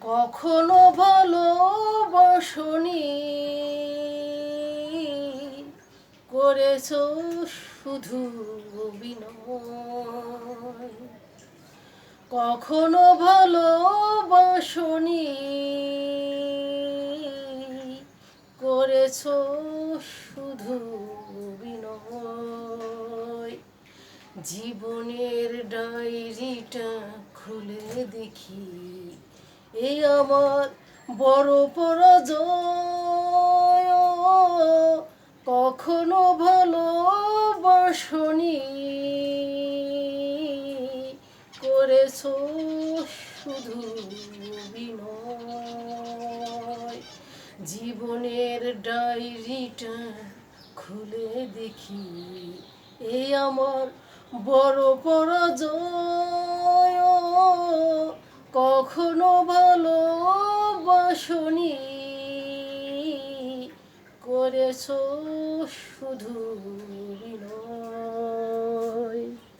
কখনো ভালোবাসনি। করেছ শুধু অভিনয় কখনো ভালোবাসনি। করেছ শুধু বিনয়। জীবনের ডায়েরিটা খুলে দেখি। এই আমার বড় পরাজয়। কখনো ভালো ভালোবাসনি। করেছ শুধু বিনয়। জীবনের ডায়েরিটা খুলে দেখি। এই আমার বড় পরাজয়। কখনো ভালোবাসনি করেছ শুধু বিনয়।